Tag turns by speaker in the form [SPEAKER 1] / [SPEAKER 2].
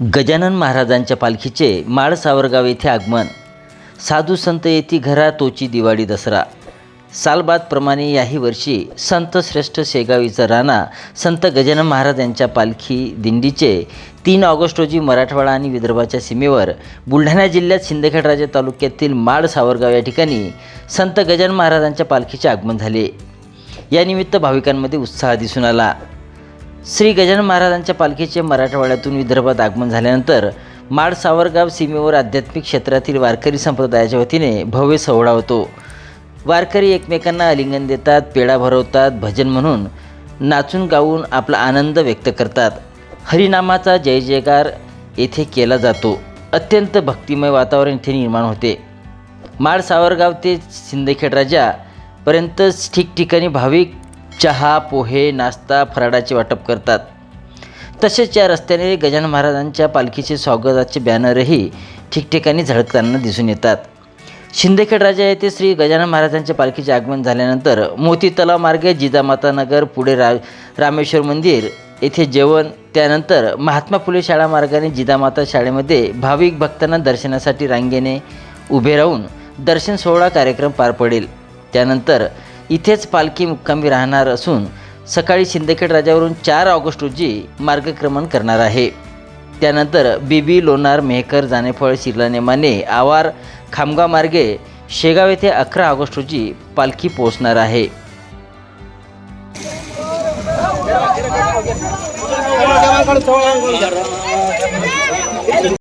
[SPEAKER 1] गजानन महाराजांच्या पालखीचे माळ सावरगाव येथे आगमन. साधू संत येथे घरा तोची दिवाळी दसरा. सालबादप्रमाणे याही वर्षी संत श्रेष्ठ शेगावीचा राणा संत गजानन महाराज यांच्या पालखी दिंडीचे तीन ऑगस्ट रोजी मराठवाडा आणि विदर्भाच्या सीमेवर बुलढाणा जिल्ह्यात शिंदखेडराजा तालुक्यातील माळ सावरगाव या ठिकाणी संत गजानन महाराजांच्या पालखीचे आगमन झाले. यानिमित्त भाविकांमध्ये उत्साह दिसून आला. श्री गजानन महाराजांच्या पालखीचे मराठवाड्यातून विदर्भात आगमन झाल्यानंतर माड सावरगाव सीमेवर आध्यात्मिक क्षेत्रातील वारकरी संप्रदायाच्या वतीने भव्य सोहळा होतो. वारकरी एकमेकांना आलिंगन देतात पेढा भरवतात भजन म्हणून नाचून गाऊन आपला आनंद व्यक्त करतात. हरिनामाचा जय जयकार येथे केला जातो. अत्यंत भक्तिमय वातावरण इथे निर्माण होते. माड सावरगाव ते सिंदखेड राजापर्यंत ठिकठिकाणी भाविक चहा पोहे नाश्ता फराळाचे वाटप करतात. तसेच या रस्त्याने गजानन महाराजांच्या पालखीचे स्वागताचे बॅनरही ठिकठिकाणी झळकताना दिसून येतात. शिंदेखेड राजा येथे श्री गजानन महाराजांच्या पालखीचे आगमन झाल्यानंतर मोती तलाव मार्गे जिजामाता नगर पुढे रा रामेश्वर मंदिर येथे जेवण त्यानंतर महात्मा फुले शाळा मार्गाने जिजामाता शाळेमध्ये भाविक भक्तांना दर्शनासाठी रांगेने उभे राहून दर्शन सोहळा कार्यक्रम पार पडेल. त्यानंतर इथेच पालखी मुक्कामी राहणार असून सकाळी शिंदखेड राजावरून चार ऑगस्ट रोजी मार्गक्रमण करणार आहे. त्यानंतर बीबी लोणार मेहकर जानेफळ शिरलानेमाने आवार खामगाव मार्गे शेगाव येथे अकरा ऑगस्ट रोजी पालखी पोहोचणार आहे.